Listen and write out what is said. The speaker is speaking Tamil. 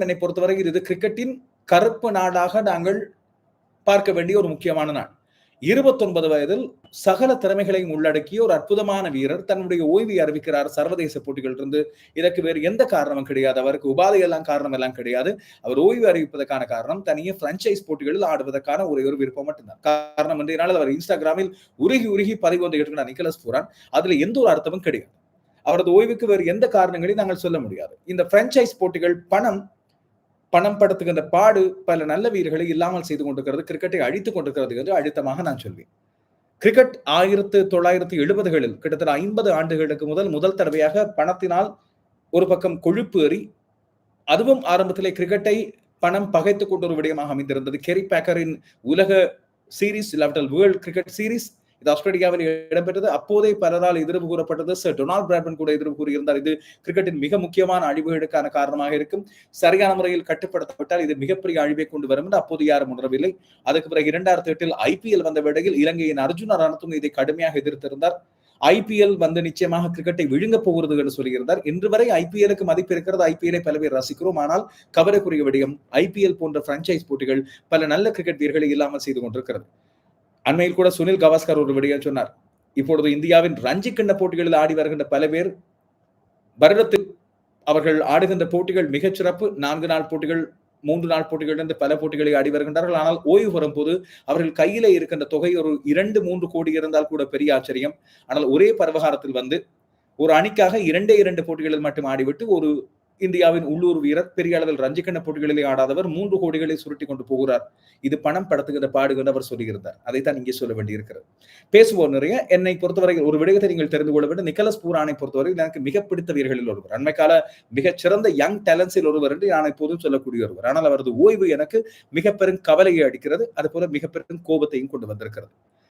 என்னை பொறுத்தவரை இது கிரிக்கெட்டின் கருப்பு நாடாக நாங்கள் பார்க்க வேண்டிய ஒரு முக்கியமான நாள். இருபத்தொன்பது வயதில் சகல திறமைகளையும் உள்ளடக்கிய ஒரு அற்புதமான வீரர் தன்னுடைய ஓய்வை அறிவிக்கிறார். சர்வதேச போட்டிகள் இருந்து இதற்கு வேறு எந்த காரணமும் கிடையாது. அவருக்கு உபாதை எல்லாம் காரணம் எல்லாம் கிடையாது. அவர் ஓய்வு அறிவிப்பதற்கான காரணம் தனியே பிரான்ச்சைஸ் போட்டிகளில் ஆடுவதற்கான ஒரே ஒரு விருப்பம் மட்டும்தான். காரணம் இன்றைய நாள் அவர் இன்ஸ்டாகிராமில் உருகி உருகி பதிவு வந்து கேட்டுக்கிறார் நிக்கலஸ் பூரான். அதுல எந்த ஒரு அர்த்தமும் கிடையாது. அவரது ஓய்வுக்கு வேறு எந்த காரணங்களையும் நாங்கள் சொல்ல முடியாது. இந்த பிரான்ச்சைஸ் போட்டிகள் பணம் பணம் படுத்துகின்ற பாடு பல நல்ல வீரர்களை இல்லாமல் செய்து கொண்டிருக்கிறது. கிரிக்கெட்டை அழித்துக் கொண்டிருக்கிறது என்று அழுத்தமாக நான் சொல்வேன். கிரிக்கெட் ஆயிரத்து தொள்ளாயிரத்து எழுபதுகளில் கிட்டத்தட்ட ஐம்பது ஆண்டுகளுக்கு முதல் முதல் தடவையாக பணத்தினால் ஒரு பக்கம் கொழுப்பு ஏறி அதுவும் ஆரம்பத்திலே கிரிக்கெட்டை பணம் பகைத்துக் கொண்டு ஒரு விடயமாக அமைந்திருந்தது. கெரி பேக்கரின் உலக சீரீஸ் இல்லாவிட்டால் வேர்ல்ட் கிரிக்கெட் சீரீஸ் இது ஆஸ்திரேலியாவில் இடம்பெற்றது அப்போதே பலரால் எதிர்ப்பு கூறப்பட்டது. சார் டொனால்ட் பிராட்மன் கூட எதிர்ப்பு கூறியிருந்தார். இது கிரிக்கெட்டின் மிக முக்கியமான அழிவுகளுக்கான காரணமாக இருக்கும். சரியான முறையில் கட்டுப்படுத்தப்பட்டால் இது மிகப்பெரிய அழிவை கொண்டு வரும் என்று அப்போது யாரும் உணரவில்லை. அதுக்கு பிறகு இரண்டாயிரத்தி எட்டில் ஐபிஎல் வந்த வேளையில் இலங்கையின் அர்ஜுன ரணத்துங்க இதை கடுமையாக எதிர்த்திருந்தார். ஐபிஎல் வந்து நிச்சயமாக கிரிக்கெட்டை விழுங்க போகிறது என்று சொல்லியிருந்தார். இன்று வரை ஐபிஎலுக்கு மதிப்பு இருக்கிறது. ஐபிஎலை பல பேர் ரசிக்கிறோம். ஆனால் கவலைக்குரிய விடயம் ஐபிஎல் போன்ற பிரான்ச்சைஸ் போட்டிகள் பல நல்ல கிரிக்கெட் வீரர்களை இல்லாமல் செய்து கொண்டிருக்கிறது. அண்மையில் கூட சுனில் கவாஸ்கர் ஒரு விடயம் சொன்னார். இப்பொழுது இந்தியாவின் ரஞ்சி கிண்ண போட்டிகளில் ஆடி வருகின்ற பல பேர் வருடத்தில் அவர்கள் ஆடுகின்ற போட்டிகள் மிகச் சிறப்பு. நான்கு நாள் போட்டிகள் மூன்று நாள் போட்டிகள் என்று பல போட்டிகளை ஆடி வருகின்றார்கள். ஆனால் ஓய்வு வரும் போது அவர்கள் கையில இருக்கின்ற தொகை ஒரு இரண்டு மூன்று கோடி இருந்தால் கூட பெரிய ஆச்சரியம். ஆனால் ஒரே பரவகாரத்தில் வந்து ஒரு அணிக்காக இரண்டே இரண்டு போட்டிகளில் மட்டும் ஆடிவிட்டு ஒரு இந்தியாவின் உள்ளூர் வீரர் பெரிய அளவில் ரஞ்சிக்கண்ண போட்டிகளிலே ஆடாதவர் மூன்று கோடிகளை சுருட்டி கொண்டு போகிறார். இது பணம் படத்துகிற பாடுகின்ற அவர் சொல்லியிருந்தார். அதைத்தான் இங்கே சொல்ல வேண்டியிருக்கிறது. பேசுவோர் நிறைய. என்னை பொறுத்தவரை ஒரு விடயத்தை நீங்கள் தெரிந்து கொள்ள வேண்டும். நிக்கலஸ் பூரானை பொறுத்தவரை எனக்கு மிக பிடித்த வீரர்களில் ஒருவர். அண்மைக்கால மிக சிறந்த யங் டேலன்ஸில் ஒருவர் என்று நான் எப்போதும் சொல்லக்கூடிய ஒருவர். ஆனால் அவரது ஓய்வு எனக்கு மிக பெரும் கவலையை அடிக்கிறது அது போல மிக பெரும் கோபத்தையும் கொண்டு வந்திருக்கிறது.